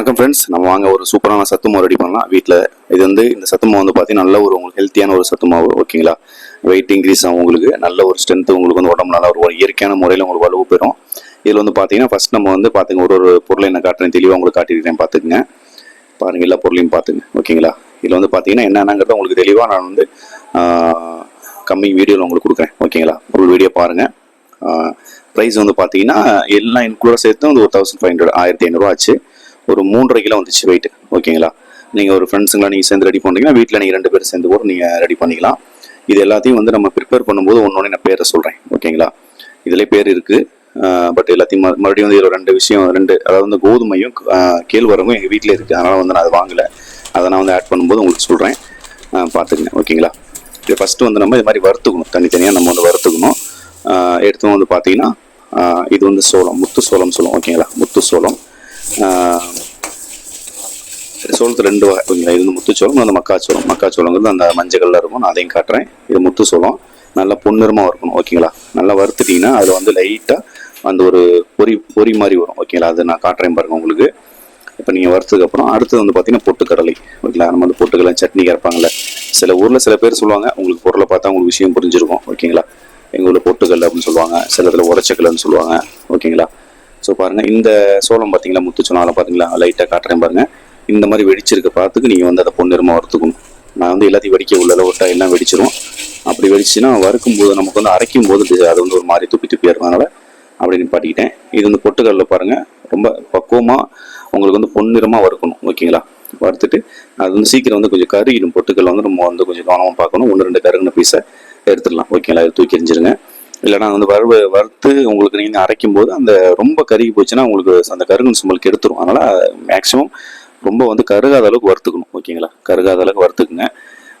வணக்கம் ஃப்ரெண்ட்ஸ் நம்ம வாங்க ஒரு சூப்பரான சத்து மாவு ரெடி பண்ணலாம். வீட்டில் இது வந்து இந்த சத்து மாவு வந்து பார்த்தீங்கன்னா நல்ல ஒரு உங்களுக்கு ஹெல்த்தியான ஒரு சத்து மாவு ஓகேங்களா வெயிட் இன்க்ரீஸ் ஆகும் உங்களுக்கு. நல்ல ஒரு ஸ்ட்ரென்த்து உங்களுக்கு வந்து உடம்பு நல்லா ஒரு இயற்கையான முறையில் உங்களுக்கு வலுவு பெறும். இதில் வந்து பார்த்தீங்கன்னா ஃபர்ஸ்ட் நம்ம வந்து பார்த்துங்க ஒரு ஒரு பொருளை என்ன காட்டுறேன் தெளிவாக உங்களுக்கு காட்டியிருக்கேன் பார்த்துக்குங்க பாருங்கள் எல்லா பொருளையும் பார்த்துங்க ஓகேங்களா இதில் வந்து பார்த்தீங்கன்னா என்னென்னங்கிறத உங்களுக்கு தெளிவாக நான் வந்து கம்மிங் வீடியோவில் உங்களுக்கு கொடுக்குறேன் ஓகேங்களா ஃபுல் வீடியோ பாருங்கள் ப்ரைஸ் வந்து பார்த்தீங்கன்னா எல்லாம் இன்க்ளூடாக சேர்த்து வந்து ஒரு தௌசண்ட் ஃபைவ் ஹண்ட்ரட் ஆயிரத்தி ஐநூறுரூவா ஆச்சு. ஒரு மூன்றரை கிலோ வந்துச்சு வெயிட் ஓகேங்களா? நீங்கள் ஒரு ஃப்ரெண்ட்ஸுங்களாம் நீங்கள் சேர்ந்து ரெடி பண்ணுறீங்கன்னா வீட்டில் நீங்கள் ரெண்டு பேரும் சேர்ந்து கூட நீங்கள் ரெடி பண்ணிக்கலாம். இது எல்லாத்தையும் வந்து நம்ம ப்ரிப்பேர் பண்ணும்போது ஒன்று நான் பேரை சொல்கிறேன் ஓகேங்களா? இதிலே பேர் இருக்குது பட் எல்லாத்தையும் மறு- மறுபடியும் வந்து இதில் ரெண்டு விஷயம் ரெண்டு அதாவது வந்து கோதுமையும் கேழ்வரமும் கேழ்வரகும் எங்கள் வீட்டில் இருக்குது அதனால் வந்து நான் அதை வாங்கலை. அதை நான் வந்து ஆட் பண்ணும்போது உங்களுக்கு சொல்கிறேன் பார்த்துக்கங்க ஓகேங்களா? இது ஃபஸ்ட்டு வந்து நம்ம இது மாதிரி வறுத்துக்கணும். தனித்தனியாக நம்ம வந்து வறுத்துக்கணும். எடுத்து வந்து பார்த்தீங்கன்னா இது வந்து சோளம் முத்து சோளம் சொல்லுவோம். ஓகேங்களா? முத்து சோளம். சோளத்தில் ரெண்டு வகை ஓகேங்களா இது வந்து முத்துச்சோளம் அந்த மக்காச்சோளம் மக்காச்சோளங்கிறது அந்த மஞ்சள் கல்ல இருக்கும் நான் அதையும் காட்டுறேன். இது முத்து சோளம். நல்லா பொன்னிறமாக இருக்கணும் ஓகேங்களா? நல்லா வறுத்துட்டிங்கன்னா அதில் வந்து லைட்டாக அந்த ஒரு பொரி பொரி மாதிரி வரும் ஓகேங்களா? அது நான் காட்டுறேன் பாருங்க உங்களுக்கு. இப்போ நீங்கள் வறுத்ததுக்கப்புறம் அடுத்தது வந்து பார்த்தீங்கன்னா பொட்டுக்கடலை ஓகேங்களா? நம்ம வந்து பொட்டுக்கடலை சட்னி கரைப்பாங்கல்ல. சில ஊரில் சில பேர் சொல்லுவாங்க உங்களுக்கு பொருளை பார்த்தா உங்களுக்கு விஷயம் புரிஞ்சிருக்கும் ஓகேங்களா? எங்கள் ஊரில் பொட்டுக்கல் அப்படின்னு சொல்லுவாங்க சில இதில் உடச்சக்கல்லைன்னு சொல்லுவாங்க ஓகேங்களா? ஸோ பாருங்கள் இந்த சோளம் பார்த்தீங்களா முத்துச்சோளம் பார்த்தீங்களா லைட்டாக காட்டுறேன் பாருங்கள் இந்த மாதிரி வெடிச்சிருக்க பார்த்துக்கு நீங்கள் வந்து அதை பொன்னிறமாக வறுத்துக்கணும். நான் வந்து எல்லாத்தையும் வெடிக்க உள்ள ஒட்டா எல்லாம் வெடிச்சிரும் அப்படி வெடிச்சுன்னா வறுக்கும் போது நமக்கு வந்து அரைக்கும் போது அது வந்து ஒரு மாதிரி துப்பி துப்பியாக இருக்கும் அதனால் அப்படி நிப்பாட்டிக்கிட்டேன். இது வந்து பொட்டுக்கல்ல பாருங்கள் ரொம்ப பக்குவமாக உங்களுக்கு வந்து பொன்னிறமாக வறுக்கணும். ஓகேங்களா? வறுத்துட்டு அது வந்து சீக்கிரம் வந்து கொஞ்சம் கருகிடும். பொட்டுக்கல்ல வந்து நம்ம வந்து கொஞ்சம் கவனமாக பார்க்கணும். ஒன்று ரெண்டு கருகின பீஸை எடுத்துடலாம். ஓகேங்களா? இது தூக்கி எறிஞ்சிருங்க. இல்லைனா வந்து வறுவ வறுத்து உங்களுக்கு நீங்கள் அரைக்கும் போது அந்த ரொம்ப கருகி போச்சுன்னா உங்களுக்கு அந்த கருகுன்னு ஸ்மெல்க்கு எடுத்துரும் அதனால் மேக்ஸிமம் ரொம்ப வந்து கருகாத அளவுக்கு வறுத்துக்கணும். ஓகேங்களா? கருகாத அளவுக்கு வறுத்துக்குங்க.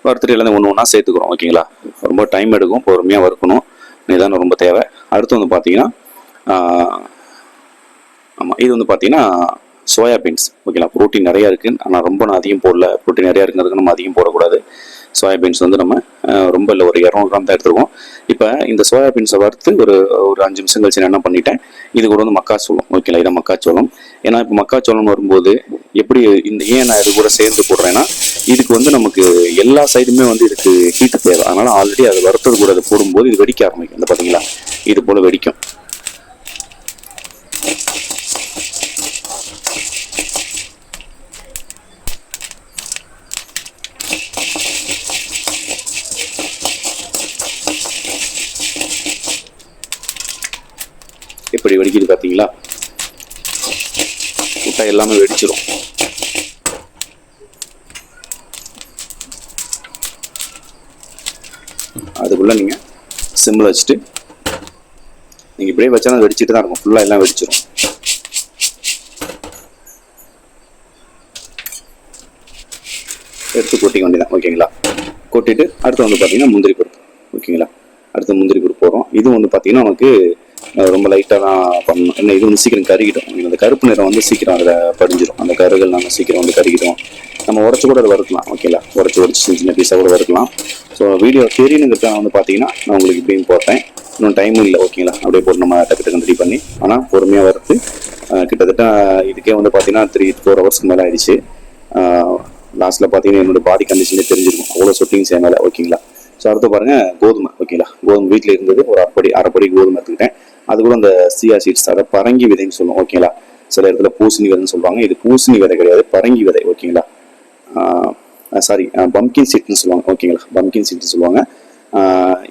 வறுத்துட்டு எல்லாமே ஒன்று ஒன்றா சேர்த்துக்கிறோம். ஓகேங்களா? ரொம்ப டைம் எடுக்கும். பொறுமையாக வறுக்கணும். நிதானம் ரொம்ப தேவை. அடுத்து வந்து பார்த்தீங்கன்னா ஆமாம் இது வந்து பார்த்தீங்கன்னா சோயா பீன்ஸ் ஓகேங்களா? ப்ரோட்டீன் நிறையா இருக்குது ஆனால் ரொம்ப நான் அதிகம் போடல. ப்ரோட்டீன் நிறையா இருக்குங்கிறதுக்கு நம்ம அதிகம் போடக்கூடாது. சோயாபீன்ஸ் வந்து நம்ம ரொம்ப இல்லை ஒரு இரநூறு கிராம் தான் எடுத்துருக்கோம். இப்போ இந்த சோயாபீன்ஸை வறுத்து ஒரு ஒரு அஞ்சு நிமிஷம் கழிச்சு நான் என்ன பண்ணிட்டேன் இது கூட வந்து மக்காச்சோளம் ஓகேங்களா? இதான் மக்காச்சோளம். ஏன்னா இப்போ மக்காச்சோளம் வரும்போது எப்படி இந்த ஏன் நான் இது கூட சேர்ந்து போடுறேன்னா இதுக்கு வந்து நமக்கு எல்லா சைடுமே வந்து இதுக்கு ஹீட்டு தேவை. அதனால் ஆல்ரெடி அது வறுத்தது கூட அது போடும்போது இது வெடிக்க ஆரம்பிக்கும். இந்த பார்த்தீங்களா இது போல் வெடிக்கும். எப்படி வெடிக்குது பார்த்தீங்களா? முட்டை எல்லாமே வெடிச்சிடும் அதுக்குள்ள நீங்க சிம்மில் வச்சுட்டு நீங்க இப்படியே வச்சாலும் வெடிச்சிட்டு தான் இருக்கும். ஃபுல்லா எல்லாம் வெடிச்சிடும் எடுத்து கொட்டிக்க வேண்டியதான் ஓகேங்களா? கொட்டிட்டு அடுத்து வந்து பார்த்தீங்கன்னா முந்திரி பருப்பு ஓகேங்களா? அடுத்து முந்திரி பருப்பு போடுறோம். இது வந்து பார்த்தீங்கன்னா நமக்கு ரொம்ப லைட்டாக தான் பண்ணணும். என்ன இது வந்து சீக்கிரம் கருகிடும். அந்த கருப்பு நிறம் வந்து சீக்கிரம் அதில் படிஞ்சிடும் அந்த கருகள் நாங்கள் சீக்கிரம் வந்து கருகிடும். நம்ம உடச்சு கூட அதை வறுக்கலாம் ஓகேங்களா உடச்சு உடச்சு சின்ன சின்ன பீஸாக கூட வறுக்கலாம். ஸோ வீடியோ தெரியணுங்கிறத வந்து பார்த்தீங்கன்னா நான் உங்களுக்கு இப்படியும் போட்டேன். இன்னும் டைமும் இல்லை ஓகேங்களா அப்படியே போட்டு நம்ம டக்கு டக்கு ரெடி பண்ணி ஆனால் பொறுமையாக வறுத்து கிட்டத்தட்ட இதுக்கே வந்து பார்த்தீங்கன்னா த்ரீ ஃபோர் ஹவர்ஸ்க்கு மேலே ஆயிடுச்சு. லாஸ்ட்டில் பார்த்தீங்கன்னா என்னோட பாடி கண்டிஷனே தெரிஞ்சிருக்கும். அவ்வளோ சொட்டிங்ஸ் என் மேலே ஓகேங்களா ஸோ அடுத்து பாருங்கள் கோதுமை ஓகேங்களா கோதுமை வீட்டில் இருந்தது ஒரு அரைப்படி அரைப்படி கோதுமை. அது கூட அந்த சியா சீட்ஸ் அதை பரங்கி விதைன்னு சொல்லுவோம் ஓகேங்களா சில இடத்துல பூசணி விதைன்னு சொல்லுவாங்க. இது பூசணி விதை கிடையாது பரங்கி விதை ஓகேங்களா சாரி பம்கின் சீட்னு சொல்லுவாங்க ஓகேங்களா பம்கின் சீட்னு சொல்லுவாங்க.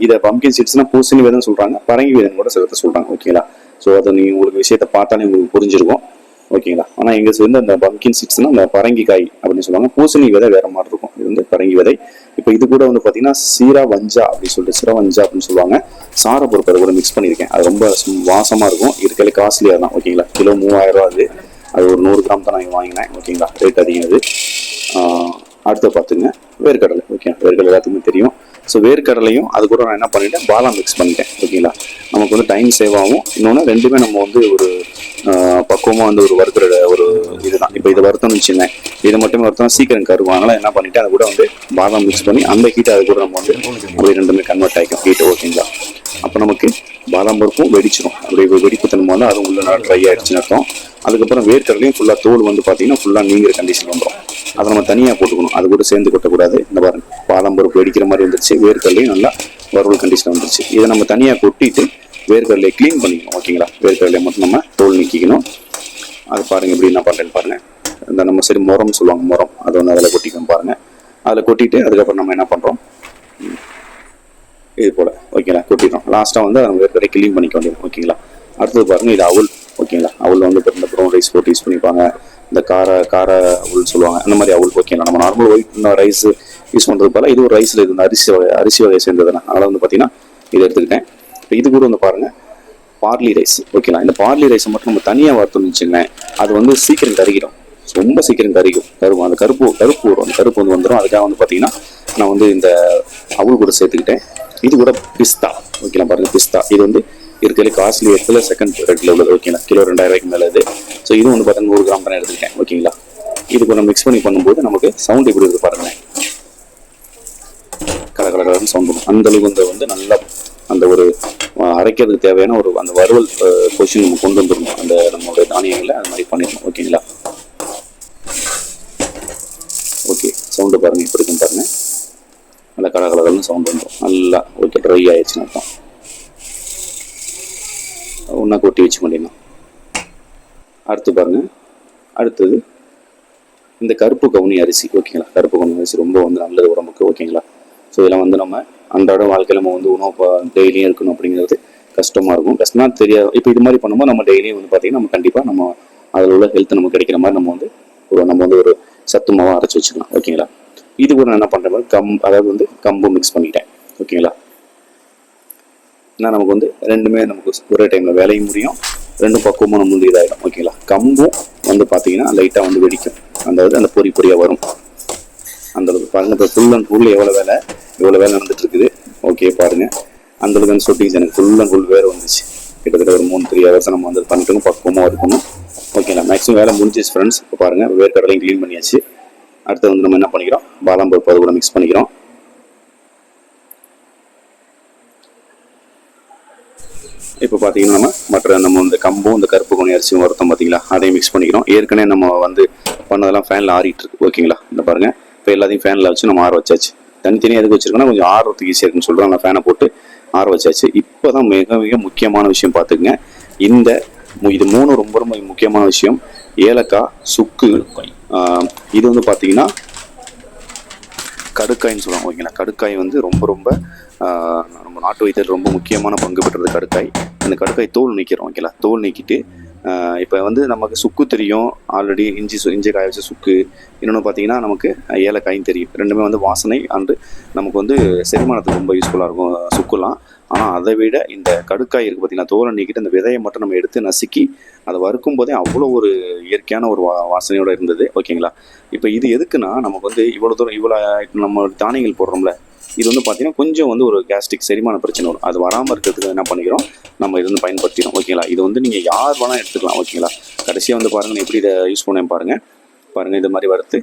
இதை பம்கின் சீட்ஸ்னா பூசணி விதைன்னு சொல்கிறாங்க பரங்கி விதைன்னு கூட சில இடத்துல ஓகேங்களா ஸோ அதை நீங்கள் உங்களுக்கு விஷயத்தை பார்த்தாலே உங்களுக்கு புரிஞ்சிருக்கும் ஓகேங்களா ஆனால் எங்கள் வந்து அந்த பம்கின் சீட்ஸ்னா அந்த பரங்கி காய் அப்படின்னு சொல்லுவாங்க. பூசணி விதை வேற மாதிரி இருக்கும். இது வந்து பரங்கி விதை. இப்போ இது கூட வந்து பார்த்தீங்கன்னா சீரா வஞ்சா அப்படின்னு சொல்லிட்டு சிரவஞ்சா அப்படின்னு சொல்லுவாங்க. சாரை பொறுப்பு கூட மிக்ஸ் பண்ணியிருக்கேன். அது ரொம்ப வாசமாக இருக்கும். இருக்கிறதுல காஸ்ட்லியாக தான் ஓகேங்களா கிலோ மூவாயிரம் ரூபா அது. அது ஒரு நூறு கிராம் தான் நான் வாங்கினேன் ஓகேங்களா ரேட் அதிகம் அது அடுத்து பார்த்துங்க. வேர்க்கடலை ஓகே வேர்க்கடலை எல்லாத்துக்குமே தெரியும். ஸோ வேர்க்கடலையும் அது கூட நான் என்ன பண்ணிட்டேன் பாதாம் மிக்ஸ் பண்ணிட்டேன் ஓகேங்களா நமக்கு வந்து டைம் சேவ் ஆகும். இன்னொன்று ரெண்டுமே நம்ம வந்து ஒரு பக்குவமாக வந்து ஒரு வறுக்கிற ஒரு இதுதான். இப்போ இதை வறுத்தோம்னு வச்சுருந்தேன் இதை மட்டுமே வருத்தம் சீக்கிரம் கருகும். அதனால என்ன பண்ணிட்டு அதை கூட வந்து பாதாம் மிக்ஸ் பண்ணி அந்த ஹீட்டை அது கூட நம்ம வந்து அப்படியே ரெண்டுமே கன்வெர்ட் ஆகிக்கும் ஹீட்டு ஓகேங்களா அப்போ நமக்கு பாதாம் பருப்பும் வெடிச்சிடும் அப்படியே வெடிப்பு தன்மை வந்து அது உள்ள நல்லா ட்ரை ஆகிடுச்சுன்னு அர்த்தம். அதுக்கப்புறம் வேர்க்கடலையும் ஃபுல்லாக தோல் வந்து பார்த்தீங்கன்னா ஃபுல்லாக நீங்கிற கண்டிஷன் வந்துடும் அதை நம்ம தனியாக போட்டுக்கணும். அது கூட சேர்ந்து கொட்டக்கூடாது. இந்த பாருங்க பாலம் பருப்பு வெடிக்கிற மாதிரி வந்துருச்சு. வேர்க்கடலையும் நல்லா வறுவல் கண்டிஷன் வந்துருச்சு. இதை நம்ம தனியாக கொட்டிட்டு வேர்க்கடலையை க்ளீன் பண்ணிக்கணும் ஓகேங்களா? வேர்க்கடலையை மட்டும் நம்ம தோல் நீக்கிக்கணும். அது பாருங்க எப்படி என்ன பண்ணுறேன்னு பாருங்க. இந்த நம்ம சரி முறம் சொல்லுவாங்க முறம் அதை வந்து அதில் கொட்டிக்கணும் பாருங்கள் அதில் கொட்டிட்டு அதுக்கப்புறம் நம்ம என்ன பண்ணுறோம் இது போல் ஓகேங்களா? கொட்டிடும் லாஸ்ட்டாக வந்து அதை வேர்க்கடலை க்ளீன் பண்ணிக்க வேண்டியது ஓகேங்களா? அடுத்தது பாருங்கள் இது அவுல் ஓகேங்களா? அவல் வந்து இப்போ இந்த ப்ரௌன் ரைஸ் போட்டு யூஸ் பண்ணிப்பாங்க. இந்த கார கார அவுள் சொல்லுவாங்க. அந்த மாதிரி அவுள் ஓகேங்களா நம்ம நார்மல் ஒயிட் ரைஸ் யூஸ் பண்ணுறது போல இது ஒரு ரைஸில் இது அரிசி வகை அரிசி வகையை சேர்ந்ததுனா அதனால் வந்து பார்த்தீங்கன்னா இதை எடுத்துக்கிட்டேன். இப்போ இது கூட வந்து பாருங்கள் பார்லி ரைஸ் ஓகேங்களா இந்த பார்லி ரைஸை மட்டும் நம்ம தனியாக வார்த்தோம்னு வச்சுங்களேன் அது வந்து சீக்கிரம் கருகிடும். ரொம்ப சீக்கிரம் கருகும். கருப்பு அந்த கருப்பு கருப்பு வரும். அந்த கருப்பு வந்து வந்துடும் அதுக்காக வந்து பார்த்தீங்கன்னா நான் வந்து இந்த அவுள் கூட சேர்த்துக்கிட்டேன். இது கூட பிஸ்தா. ஓகேங்களா பாருங்கள் பிஸ்தா. இது வந்து இருக்கிறதுல காஸ்ட்லி இடத்துல செகண்ட் ரேட்டில் உள்ளது ஓகேங்களா கிலோ ரெண்டாயிரம் ரூபாய்க்கு மேலே இது. ஸோ இது வந்து பார்த்தீங்கன்னா நூறு கிராம் தான் எடுத்துக்கிட்டேன் ஓகேங்களா இது கொஞ்சம் மிக்ஸ் பண்ணி பண்ணும்போது நமக்கு சவுண்ட் எப்படி இருக்குது பாருங்களேன். கல சவுண்ட் வரும். அந்தளவுக்கு வந்து வந்து நல்லா அந்த ஒரு அரைக்கிறதுக்கு தேவையான ஒரு அந்த வறுவல் பொசிஷன் நம்ம கொண்டு வந்துடணும். அந்த நம்மளுடைய தானியங்களை அது மாதிரி பண்ணிடணும் ஓகேங்களா ஓகே சவுண்டு பாருங்கள் இப்படி இருக்குன்னு பாருங்கள் நல்லா கலகலகல்னு சவுண்ட் வந்துடும். நல்லா ஓகே ட்ரை ஆயிடுச்சுன்னு அர்த்தம். ஒன்றா கொட்டி வச்சு பண்ணிடலாம் அடுத்து பாருங்கள் அடுத்தது இந்த கருப்பு கவுனி அரிசி ஓகேங்களா கருப்பு கவுனி அரிசி ரொம்ப வந்து நல்லது உடம்புக்கு ஓகேங்களா ஸோ இதெல்லாம் வந்து நம்ம அன்றாட வாழ்க்கையில் நம்ம வந்து உணவு டெய்லியும் இருக்கணும் அப்படிங்கிறது கஷ்டமாக இருக்கும். கஷ்டமாக தெரியாது. இப்போ இது மாதிரி பண்ணும்போது நம்ம டெய்லியும் வந்து பார்த்தீங்கன்னா நம்ம கண்டிப்பாக நம்ம அதில் உள்ள ஹெல்த் நமக்கு கிடைக்கிற மாதிரி நம்ம வந்து ஒரு நம்ம வந்து ஒரு சத்து மாவாக அரைச்சி வச்சுக்கலாம் ஓகேங்களா இது கூட நான் என்ன பண்ணுற மாதிரி கம் அதாவது வந்து கம்பு மிக்ஸ் பண்ணிட்டேன் ஓகேங்களா ஏன்னா நமக்கு வந்து ரெண்டுமே நமக்கு ஒரே டைமில் வேலையும் முடியும். ரெண்டும் பக்குவமாக நம்ம வந்து இதாகிடும் ஓகேங்களா கம்பும் வந்து பார்த்தீங்கன்னா லைட்டாக வந்து வெடிக்கும். அந்த அந்த பொறி பொரியாக வரும். அந்த அளவுக்கு பாருங்க இப்போ ஃபுல் அண்ட் ஃபுல் எவ்வளோ வேலை? எவ்வளோ வேலை நடந்துட்டு இருக்குது ஓகே பாருங்கள் அந்த அளவுக்கு அந்த ஷூட்டிங்ஸ் எனக்கு ஃபுல் அண்ட் ஃபுல் வேறு வந்துச்சு. கிட்டத்தட்ட ஒரு மூணு த்ரீ ஹவர்ஸ் நம்ம வந்து பண்ணிட்டு பக்குவமாக இருக்கணும். ஓகேங்களா மேக்ஸிமம் வேலை முடிஞ்சிச்சு ஃப்ரெண்ட்ஸ் இப்போ பாருங்க வேர்க்கடலையும் க்ளீன் பண்ணியாச்சு. அடுத்து வந்து நம்ம என்ன பண்ணிக்கிறோம்? பாதாம் பருப்பு அது கூட மிக்ஸ் பண்ணிக்கிறோம். இப்போ பார்த்தீங்கன்னா நம்ம மற்ற நம்ம இந்த கம்பும் இந்த கருப்பு கொனி அரிசியும் வறுத்தோம் பார்த்தீங்களா? அதையும் மிக்ஸ் பண்ணிக்கிறோம். ஏற்கனவே நம்ம வந்து பண்ணதெல்லாம் ஃபேனில் ஆறிட்டு இருக்கு. ஓகேங்களா இந்த பாருங்கள் இப்போ எல்லாத்தையும் ஃபேனில் வச்சு நம்ம ஆற வச்சாச்சு. தனித்தனியாக எதுக்கு வச்சிருக்கோம்னா கொஞ்சம் ஆறுறதுக்கு ஈஸியாக இருக்குன்னு சொல்கிறோம் அந்த ஃபேனை போட்டு ஆற வச்சாச்சு. இப்போ தான் மிக மிக முக்கியமான விஷயம் பார்த்துக்குங்க. இந்த மு- இது மூணு ரொம்ப ரொம்ப முக்கியமான விஷயம். ஏலக்காய் சுக்கு இது வந்து பார்த்தீங்கன்னா கடுக்காய்ன்னு சொல்லுவாங்க. ஓகேங்களா? கடுக்காய் வந்து ரொம்ப ரொம்ப நம்ம நாட்டு வைத்தியத்தில் ரொம்ப முக்கியமான பங்கு பெற்றது கடுக்காய். அந்த கடுக்காய் தோல் நீக்கிறோம் ஓகேங்களா தோல் நீக்கிட்டு இப்போ வந்து நமக்கு சுக்கு தெரியும். ஆல்ரெடி இஞ்சி சு- இஞ்சி காய வச்ச சுக்கு. இன்னொன்று பார்த்தீங்கன்னா நமக்கு ஏலக்காயும் தெரியும். ரெண்டுமே வந்து வாசனை அண்டு நமக்கு வந்து செரிமானத்துக்கு ரொம்ப யூஸ்ஃபுல்லாக இருக்கும் சுக்குலாம். ஆனால் அதை விட இந்த கடுக்காய் இருக்குது பார்த்தீங்கன்னா தோலை நீக்கிட்டு அந்த விதையை மட்டும் நம்ம எடுத்து நசுக்கி அதை வறுக்கும் போதே அவ்வளோ ஒரு இயற்கையான ஒரு வா வாசனையோடு இருந்தது ஓகேங்களா இப்போ இது எதுக்குன்னா நமக்கு வந்து இவ்வளோ தூரம் இவ்வளோ நம்ம தானியங்கள் போடுறோம்ல இது வந்து பார்த்தீங்கன்னா கொஞ்சம் வந்து ஒரு கேஸ்ட்ரிக் செரிமான பிரச்சனை வரும். அது வராமல் இருக்கிறதுக்கு என்ன பண்ணிக்கிறோம்? நம்ம இது வந்து பயன்படுத்திடும் ஓகேங்களா இது வந்து நீங்கள் யார் வேணால் எடுத்துக்கலாம். ஓகேங்களா கடைசியாக வந்து பாருங்கள் எப்படி இதை யூஸ் பண்ணேன் பாருங்கள் பாருங்கள் இது மாதிரி வறுத்து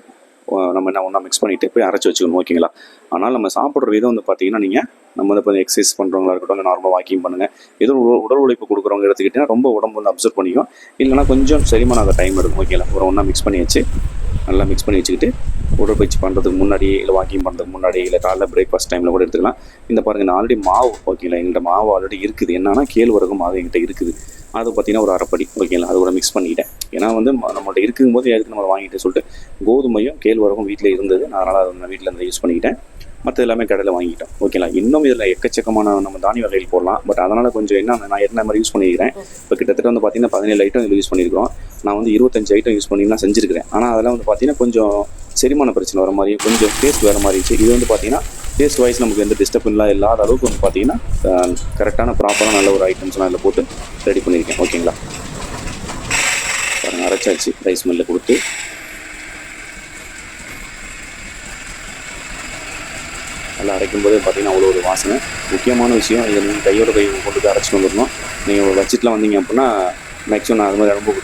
நம்ம என்ன ஒன்றா மிக்ஸ் பண்ணிவிட்டு போய் அரைச்சி வச்சுக்கணும். ஓகேங்களா ஆனால் நம்ம சாப்பிட்ற விதம் வந்து பார்த்தீங்கன்னா நீங்கள் நம்ம வந்து இப்போ எக்ஸசைஸ் பண்ணுறவங்களா இருக்கட்டும் இல்லை நார்மலாக வாக்கிங் பண்ணுங்கள் ஏதோ உடல் உழைப்பு கொடுக்குறவங்க எடுத்துக்கிட்டிங்கன்னா ரொம்ப உடம்பு வந்து அப்சர்வ் பண்ணிக்கும். இல்லைன்னா கொஞ்சம் செரிமான ஆக டைம் எடுக்கும். ஓகேங்களா ஒரு ஒன்றா மிக்ஸ் பண்ணி வச்சு நல்லா மிக்ஸ் பண்ணி வச்சுக்கிட்டு உடற்பயிற்சி பண்ணுறதுக்கு முன்னாடி இல்லை வாக்கிங் பண்ணுறதுக்கு முன்னாடி இல்லை காலைல பிரேக்ஃபாஸ்ட் டைமில் கூட எடுத்துக்கலாம். இந்த பாருங்கள் நான் ஆல்ரெடி மாவு ஓகேங்களா எங்கள்கிட்ட மாவு ஆல்ரெடி இருக்குது. என்னன்னா கேழ்வரகு மாவு எங்கிட்ட இருக்குது. அது பார்த்தீங்கன்னா ஒரு அரைப்படி ஓகேங்களா? அது கூட மிக்ஸ் பண்ணிக்கிட்டேன். ஏன்னா வந்து நம்மள்ட்ட இருக்கும்போது எதுக்கு நம்ம வாங்கிட்டு சொல்லிட்டு கோதுமையும் கேழ்வரகும் வீட்டில் இருந்தது. அதனால் அதை நான் வீட்டில் இருந்து யூஸ் பண்ணிக்கிட்டேன். மற்ற எல்லாமே கடையில் வாங்கிட்டோம். ஓகேங்களா? இன்னும் இதில் எக்கச்சக்கமான நம்ம தானிய வகைகள் போடலாம். பட் அதனால் கொஞ்சம் என்ன நான் என்ன மாதிரி யூஸ் பண்ணிக்கிறேன் இப்போ கிட்டத்தட்ட வந்து பார்த்தீங்கன்னா பதினேழு ஐட்டம் இதில் யூஸ் பண்ணியிருக்கோம் நான் வந்து இருபத்தஞ்சு ஐட்டம் யூஸ் பண்ணி நான் செஞ்சுருக்கிறேன். ஆனால் அதெல்லாம் வந்து பார்த்தீங்கன்னா கொஞ்சம் செரிமான பிரச்சனை வர மாதிரி கொஞ்சம் டேஸ்ட் வேறு மாதிரி இருந்துச்சு. இது வந்து பார்த்தீங்கன்னா டேஸ்ட் வைஸ் நமக்கு எந்த டிஸ்டர்பன்லாம் இல்லாத அளவுக்கு வந்து பார்த்தீங்கன்னா கரெக்டான ப்ராப்பரான நல்ல ஒரு ஐட்டம்ஸ்லாம் இதில் போட்டு ரெடி பண்ணியிருக்கேன் ஓகேங்களா பாருங்கள் அரைச்சாச்சு. ரைஸ் மில்லில் கொடுத்து. நல்லா அரைக்கும்போது பார்த்தீங்கன்னா அவ்வளோ ஒரு வாசனை. முக்கியமான விஷயம் இதை நீங்கள் கையோட கை கொண்டு போய் அரைச்சிட்டு வந்துடணும். நீங்கள் ஒரு பட்ஜெட்டில் வந்தீங்க அப்படின்னா மேக்ஸிமம் நான் அது மாதிரி அனுபவம்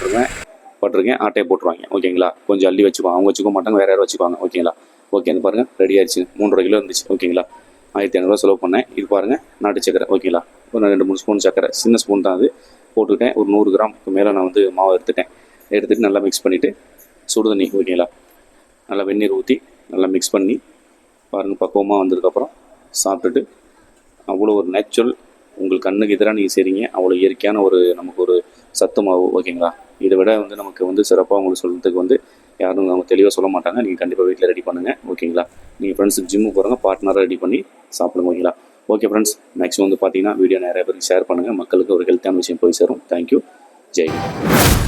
போட்டிருக்கேன். ஆட்டையை போட்டுருவாங்க. ஓகேங்களா? கொஞ்சம் அள்ளி வச்சுப்பாங்க அவங்க வச்சுக்க மாட்டாங்க. வேறு யாரும் வச்சுக்குவாங்க. ஓகேங்களா? ஓகே அந்த பாருங்கள் ரெடி ஆயிடுச்சு. மூன்றரை கிலோ இருந்துச்சு. ஓகேங்களா? ஆயிரத்தி ஐநூறுரூவா செலவு பண்ணேன். இது பாருங்கள் நாட்டு சக்கரை. ஓகேங்களா? ஒரு ரெண்டு மூணு ஸ்பூன் சக்கரை. சின்ன ஸ்பூன் தான் அது. போட்டுக்கிட்டேன் ஒரு நூறு கிராமுக்கு மேலே நான் வந்து மாவு எடுத்துட்டேன். எடுத்துகிட்டு நல்லா மிக்ஸ் பண்ணிவிட்டு சுடு தண்ணி. ஓகேங்களா? நல்லா வெந்நீர் ஊற்றி நல்லா மிக்ஸ் பண்ணி பாருங்கள் பக்குவமாக வந்ததுக்கப்புறம் சாப்பிட்டுட்டு அவ்வளோ ஒரு நேச்சுரல் உங்கள் கண்ணுக்கு எதிராக நீங்கள் செய்கிறீங்க அவ்வளோ இயற்கையான ஒரு நமக்கு ஒரு சத்து மாவு ஓகேங்களா? இதை விட வந்து நமக்கு வந்து சிறப்பாக உங்களுக்கு சொல்கிறதுக்கு வந்து யாரும் அவங்க தெளிவாக சொல்ல மாட்டாங்க. நீங்கள் கண்டிப்பாக வீட்டில் ரெடி பண்ணுங்கள் ஓகேங்களா? நீங்கள் ஃப்ரெண்ட்ஸுக்கு ஜிம்மு போகிறாங்க பார்ட்னராக ரெடி பண்ணி சாப்பிடுங்க ஓகேங்களா? ஓகே ஃப்ரெண்ட்ஸ் மேக்ஸிமம் வந்து பார்த்தீங்கன்னா வீடியோ நிறைய பேருக்கு ஷேர் பண்ணுங்கள் மக்களுக்கு ஒரு ஹெல்த்தான விஷயம் போய் சேரும். தேங்க்யூ ஜெய்